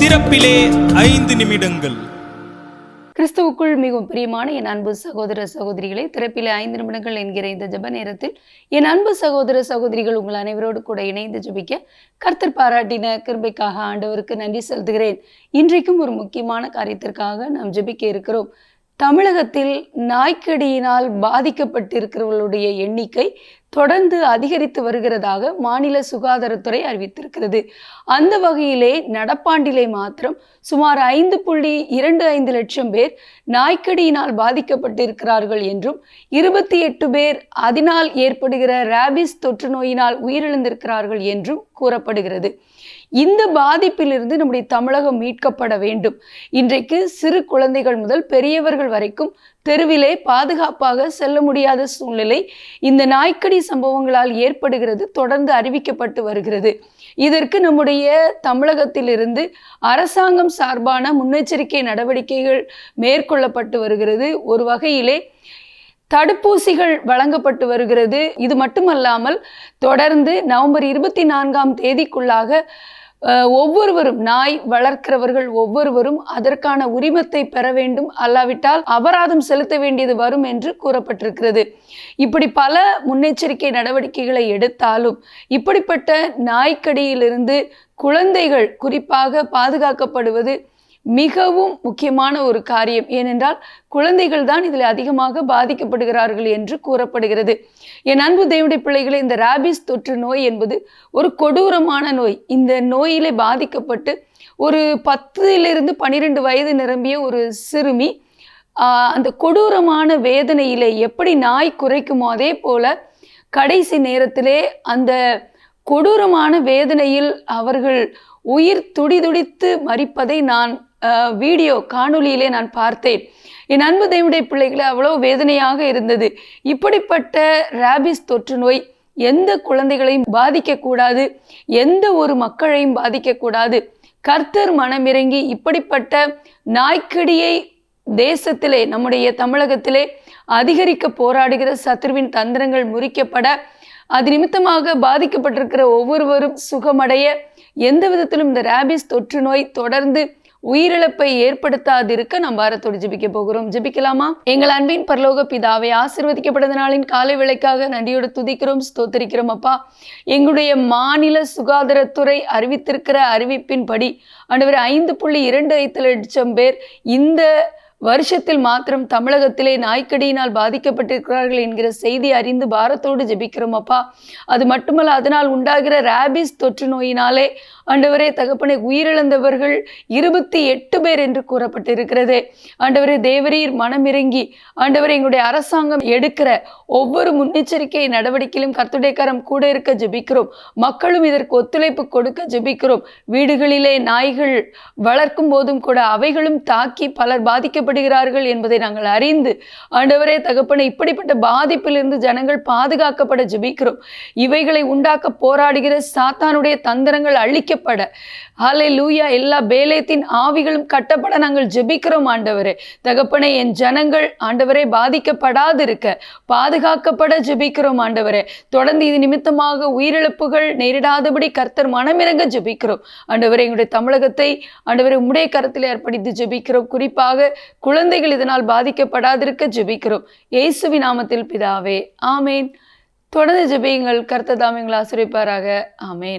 திறப்பிலே ஐந்து நிமிடங்கள். கிறிஸ்துவுக்குள் மிகவும் பிரியமான என் அன்பு சகோதர சகோதரிகளை திறப்பிலே ஐந்து நிமிடங்கள் என்கிற இந்த ஜப நேரத்தில் என் அன்பு சகோதர சகோதரிகள் உங்கள் அனைவரோடு கூட இணைந்து ஜபிக்க கர்த்தர் பாராட்டின கிருபைக்காக ஆண்டவருக்கு நன்றி செலுத்துகிறேன். இன்றைக்கும் ஒரு முக்கியமான காரியத்திற்காக நாம் ஜபிக்க இருக்கிறோம். தமிழகத்தில் நாய்க்கடியினால் பாதிக்கப்பட்டிருக்கிறவர்களுடைய எண்ணிக்கை தொடர்ந்து அதிகரித்து வருகிறதாக மாநில சுகாதாரத்துறை அறிவித்திருக்கிறது. அந்த வகையிலே நடப்பாண்டிலே மாத்திரம் சுமார் ஐந்து புள்ளி இரண்டு ஐந்து லட்சம் பேர் நாய்க்கடியினால் பாதிக்கப்பட்டிருக்கிறார்கள் என்றும் இருபத்தி எட்டு பேர் அதனால் ஏற்படுகிற ரேபிஸ் தொற்று நோயினால் உயிரிழந்திருக்கிறார்கள் என்றும் கூறப்படுகிறது. இந்த பாதிப்பிலிருந்து நம்முடைய தமிழகம் மீட்கப்பட வேண்டும். இன்றைக்கு சிறு குழந்தைகள் முதல் பெரியவர்கள் வரைக்கும் தெருவிலே பாதுகாப்பாக செல்ல முடியாத சூழ்நிலை இந்த நாய்க்கடி சம்பவங்களால் ஏற்படுகிறது தொடர்ந்து அறிவிக்கப்பட்டு வருகிறது. இதற்கு நம்முடைய தமிழகத்திலிருந்து அரசாங்கம் சார்பான முன்னெச்சரிக்கை நடவடிக்கைகள் மேற்கொள்ளப்பட்டு வருகிறது. ஒரு வகையிலே தடுப்பூசிகள் வழங்கப்பட்டு வருகிறது. இது மட்டுமல்லாமல் தொடர்ந்து நவம்பர் இருபத்தி நான்காம் தேதிக்குள்ளாக ஒவ்வொருவரும் நாய் வளர்க்கிறவர்கள் ஒவ்வொருவரும் அதற்கான உரிமத்தை பெற வேண்டும். அல்லாவிட்டால் அபராதம் செலுத்த வேண்டியது வரும் என்று கூறப்பட்டிருக்கிறது. இப்படி பல முன்னெச்சரிக்கை நடவடிக்கைகளை எடுத்தாலும் இப்படிப்பட்ட நாய்க்கடியிலிருந்து குழந்தைகள் குறிப்பாக பாதுகாக்கப்படுவது மிகவும் முக்கியமான ஒரு காரியம். ஏனென்றால் குழந்தைகள் தான் இதில் அதிகமாக பாதிக்கப்படுகிறார்கள் என்று கூறப்படுகிறது. என் அன்பு தேவனுடைய பிள்ளைகளே இந்த ராபிஸ் தொற்று நோய் என்பது ஒரு கொடூரமான நோய். இந்த நோயிலே பாதிக்கப்பட்டு ஒரு பத்துலேருந்து பன்னிரெண்டு வயது நிரம்பிய ஒரு சிறுமி அந்த கொடூரமான வேதனையிலே எப்படி நாய் குறைக்குமோ அதே போல கடைசி நேரத்திலே அந்த கொடூரமான வேதனையில் அவர்கள் உயிர் துடிதுடித்து மறிப்பதை நான் வீடியோ காணொளியிலே நான் பார்த்தேன். என் அன்பு தேவனுடைய பிள்ளைகளை அவ்வளோ வேதனையாக இருந்தது. இப்படிப்பட்ட ரேபிஸ் தொற்று நோய் எந்த குழந்தைகளையும் பாதிக்கக்கூடாது. எந்த ஒரு மக்களையும் பாதிக்கக்கூடாது. கர்த்தர் மனமிறங்கி இப்படிப்பட்ட நாய்க்கடியை தேசத்திலே நம்முடைய தமிழகத்திலே அதிகரிக்க போராடுகிற சத்ருவின் தந்திரங்கள் முறிக்கப்பட அது நிமித்தமாக பாதிக்கப்பட்டிருக்கிற ஒவ்வொருவரும் சுகமடைய எந்த விதத்திலும் இந்த ரேபிஸ் தொற்று நோய் தொடர்ந்து உயிரிழப்பை ஏற்படுத்தாதிருக்க நாம் பாரத்தோடு ஜிபிக்க போகிறோம். ஜிபிக்கலாமா? எங்கள் அன்பின் பரலோக பிதாவை ஆசிர்வதிக்கப்பட்ட நாளின் காலை விலைக்காக நன்றியோடு துதிக்கிறோம் ஸ்தோத்தரிக்கிறோம் அப்பா. எங்களுடைய மாநில சுகாதாரத்துறை அறிவித்திருக்கிற அறிவிப்பின்படி ஆண்டவர் ஐந்து புள்ளி இரண்டு ஐந்து லட்சம் பேர் இந்த வருஷத்தில் மாத்திரம் தமிழகத்திலே நாய்க்கடியினால் பாதிக்கப்பட்டிருக்கிறார்கள் என்கிற செய்தி அறிந்து பாரத்தோடு ஜெபிக்கிறோம் அப்பா. அது மட்டுமல்ல அதனால் உண்டாகிற ரேபிஸ் தொற்று நோயினாலே ஆண்டவரே தகப்பனை உயிரிழந்தவர்கள் இருபத்தி எட்டு பேர் என்று கூறப்பட்டிருக்கிறது. ஆண்டவரே தேவரீர் மனமிறங்கி ஆண்டவரே எங்களுடைய அரசாங்கம் எடுக்கிற ஒவ்வொரு முன்னெச்சரிக்கை நடவடிக்கையிலும் கர்த்துடைக்காரம் கூட இருக்க ஜெபிக்கிறோம். மக்களும் இதற்கு ஒத்துழைப்பு கொடுக்க ஜெபிக்கிறோம். வீடுகளிலே நாய்கள் வளர்க்கும் போதும் கூட அவைகளும் தாக்கி பலர் பாதிக்க பாதிக்கப்படுகிறார்கள் என்பதை நாங்கள் அறிந்து ஆண்டவரே தகப்பனை இப்படிப்பட்ட பாதிப்பிலிருந்து ஜனங்கள் பாதுகாக்கப்பட ஜெபிக்கிறோம். இவைகளை உண்டாக்க போராடுகிற சாத்தானுடைய தந்திரங்கள் அழிக்கப்பட. ஹாலே லூயா எல்லா பேலேத்தின் ஆவிகளும் கட்டப்பட நாங்கள் ஜெபிக்கிறோம் ஆண்டவரே. தகப்பனை என் ஜனங்கள் ஆண்டவரே பாதிக்கப்படாதிருக்க பாதுகாக்கப்பட ஜெபிக்கிறோம் ஆண்டவரே. தொடர்ந்து இது நிமித்தமாக உயிரிழப்புகள் நேரிடாதபடி கர்த்தர் மனமிறங்க ஜெபிக்கிறோம். ஆண்டவரே எங்களுடைய தமிழகத்தை ஆண்டவரை உம்முடைய கரத்தில் அர்ப்பணித்து ஜெபிக்கிறோம். குறிப்பாக குழந்தைகள் இதனால் பாதிக்கப்படாதிருக்க ஜெபிக்கிறோம். இயேசுவி நாமத்தில் பிதாவே ஆமேன். தொடர்ந்து ஜெபியுங்கள் கர்த்தர் ஆசிரியப்பாராக ஆமேன்.